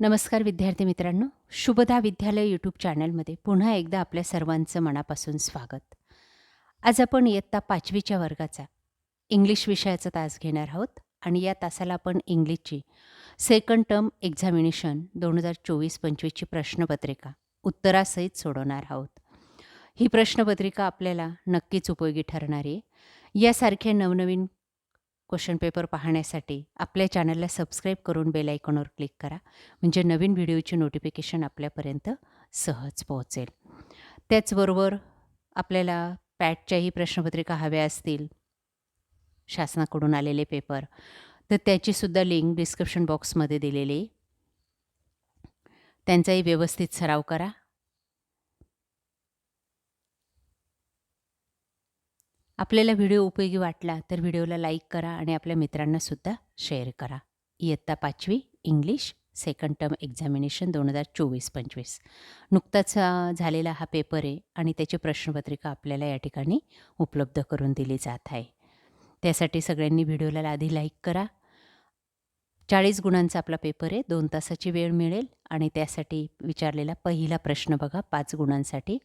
नमस्कार विद्यार्थी मित्रांनो. शुभदा विद्यालय यूट्यूब चॅनलमध्ये पुन्हा एकदा आपल्या सर्वांचं मनापासून स्वागत. आज आपण इयत्ता पाचवीच्या वर्गाचा इंग्लिश विषयाचा तास घेणार आहोत आणि या तासाला आपण इंग्लिशची सेकंड टर्म एक्झामिनेशन दोन हजार चोवीस पंचवीसची प्रश्नपत्रिका उत्तरासहित सोडवणार आहोत. ही प्रश्नपत्रिका आपल्याला नक्कीच उपयोगी ठरणार आहे. यासारखे नवनवीन क्वेश्चन पेपर पाहण्यासाठी आपल्या चॅनलला सबस्क्राईब करून बेल आयकॉनवर क्लिक करा. म्हणजे नवीन व्हिडिओची नोटिफिकेशन आपल्यापर्यंत सहज पोहोचेल. त्याचबरोबर आपल्याला पॅटच्याही प्रश्नपत्रिका हव्या असतील शासनाकडून आलेले पेपर तर त्याचीसुद्धा लिंक डिस्क्रिप्शन बॉक्समध्ये दिलेली त्यांचाही व्यवस्थित सराव करा. आपल्याला व्हिडिओ उपयोगी वाटला तर व्हिडिओला लाईक करा आणि आपल्या मित्रांनासुद्धा शेअर करा. इयत्ता पाचवी इंग्लिश सेकंड टर्म एक्झामिनेशन दोन हजार चोवीस पंचवीस. नुकताच झालेला हा पेपर आहे आणि त्याची प्रश्नपत्रिका आपल्याला या ठिकाणी उपलब्ध करून दिली जात आहे. त्यासाठी सगळ्यांनी व्हिडिओला आधी लाईक करा. चाळीस गुणांचा आपला पेपर आहे दोन तासाची वेळ मिळेल आणि त्यासाठी विचारलेला पहिला प्रश्न बघा पाच गुणांसाठी.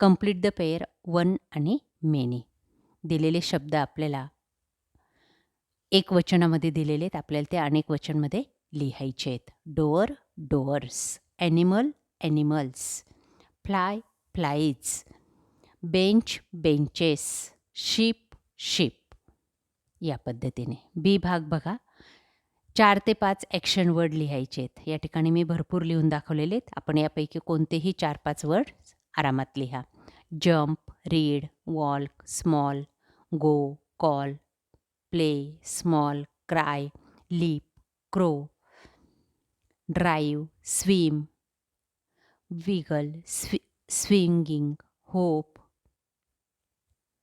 कंप्लीट द पेअर वन आणि मेनी. दिलेले शब्द आपल्याला एक वचनामध्ये दिलेले आहेत. आपल्याला ते अनेक वचनमध्ये लिहायचे आहेत. Door doors animal animals fly flies bench benches ship ship या पद्धतीने. बी भाग बघा. चार ते पाच ॲक्शन वर्ड लिहायचे आहेत. या ठिकाणी मी भरपूर लिहून दाखवलेले आहेत. आपण यापैकी कोणतेही चार पाच वर्ड आरामात लिहा. Jump read walk small go call play small cry leap crow drive swim wiggle स्वि swinging hope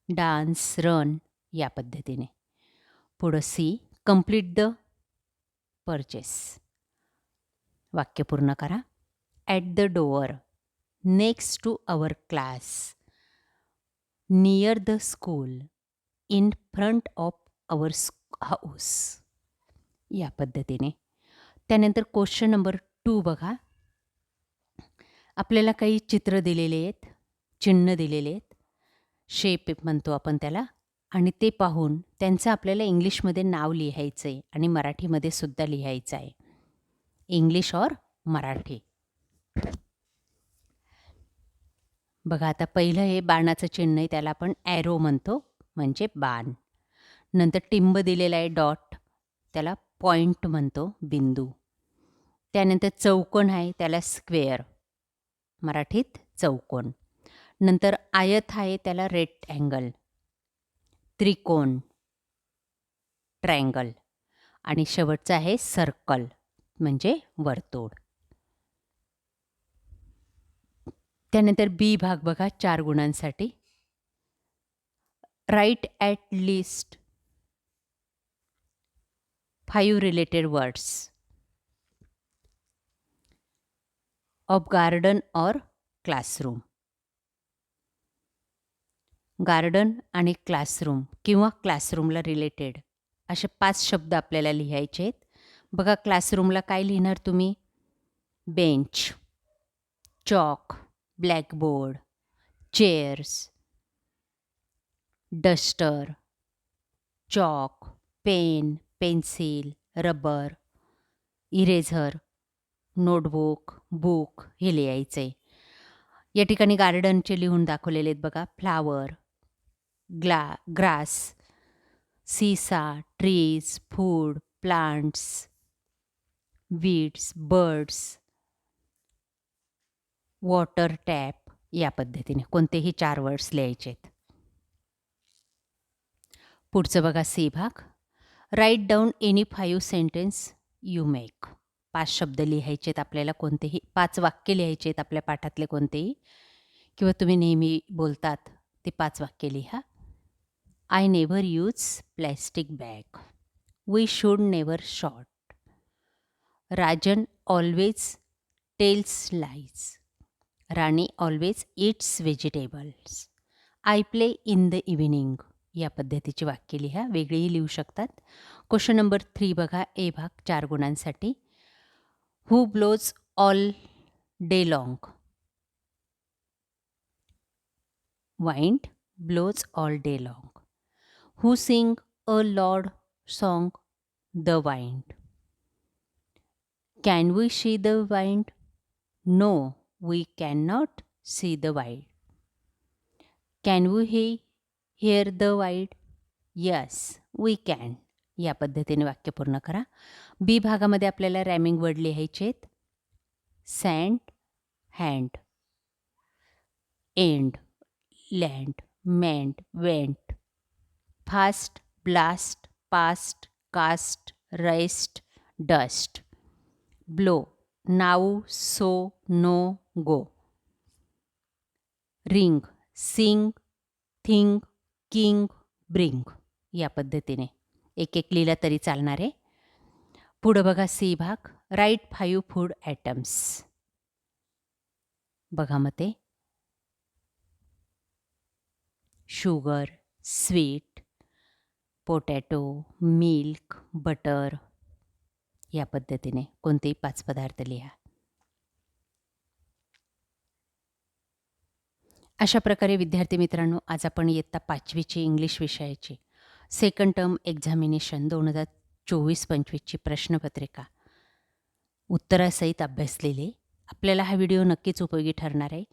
dance run या पद्धतीने. पुढं सी कंप्लीट द परचेस वाक्य पूर्ण करा. At the door next to our class near the school in front of our house या पद्धतीने. त्यानंतर question number two बघा. आपल्याला काही चित्र दिलेले आहेत चिन्ह दिलेले आहेत. शेप म्हणतो आपण त्याला. आणि ते पाहून त्यांचं आपल्याला इंग्लिशमध्ये नाव लिहायचं आहे आणि मराठीमध्ये सुद्धा लिहायचं आहे इंग्लिश और मराठी. बघा आता पहिलं हे बाणाचं चिन्ह आहे त्याला आपण ॲरो म्हणतो. म्हणजे बाण. नंतर टिंब दिलेला आहे डॉट. त्याला पॉइंट म्हणतो बिंदू. त्यानंतर चौकोन आहे त्याला स्क्वेअर. मराठीत चौकोन. नंतर आयत आहे त्याला रेट अँगल त्रिकोण. ट्रँगल. आणि शेवटचं आहे सर्कल म्हणजे वर्तुळ. त्यानंतर बी भाग बघा चार गुणांसाठी. Write at least five related words of garden or classroom garden आणि क्लासरूम किंवा क्लासरूमला रिलेटेड असे पाच शब्द आपल्याला लिहायचे आहेत. बघा क्लासरूमला काय लिहिणार तुम्ही? Bench chalk blackboard chairs duster chalk pen pencil rubber eraser notebook book हे लिहायचे. या ठिकाणी गार्डनचे लिहून दाखवलेले आहेत बघा. फ्लावर ग्ला grass seesaw trees food plants weeds birds water tap या पद्धतीने. कोणतेही चार वर्ड्स लिहायचे आहेत. पुढचं बघा सी भाग. Write down any five sentence you make पाच शब्द लिहायचे आहेत आपल्याला कोणतेही पाच वाक्य लिहायचे आहेत आपल्या पाठातले कोणतेही. किंवा तुम्ही नेहमी बोलतात ते पाच वाक्य लिहा. I never use plastic bag we should never short Rajan always tells lies Rani always eats vegetables I play in the evening या पद्धतीची वाक्य लिहा वेगळीही लिहू शकतात क्वेश्चन नंबर थ्री बघा ए भाग चार गुणांसाठी who blows all day long wind blows all day long who sing a lord song the wind can we see the wind no we can not see the wild can we he hear the wide yes we can या पद्धतीने वाक्य पूर्ण करा. बी भागामध्ये आपल्याला रॅमिंग word लिहायचे आहेत. Sand hand end land meant went fast blast past cast rest dust blow now so no go ring sing thing king bring या पद्धतीने. एक एक लिहिलं तरी चालणार आहे. पुढं बघा सी भाग राईट फाईव्ह फूड ॲटम्स. बघा मग ते sugar sweet potato milk butter या पद्धतीने कोणतेही पाच पदार्थ लिहा. अशा प्रकारे विद्यार्थी मित्रांनो आज आपण इयत्ता पाचवीची इंग्लिश विषयाची सेकंड टर्म एक्झामिनेशन दोन हजार चोवीस पंचवीसची प्रश्नपत्रिका उत्तरासहित अभ्यासलेले आपल्याला हा व्हिडिओ नक्कीच उपयोगी ठरणार आहे.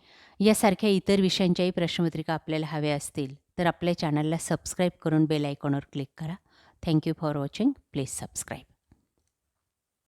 यासारख्या इतर विषयांच्याही प्रश्नपत्रिका आपल्याला हव्या असतील तर आपल्या चॅनलला सबस्क्राईब करून बेल आयकॉनवर क्लिक करा. Thank you for watching please subscribe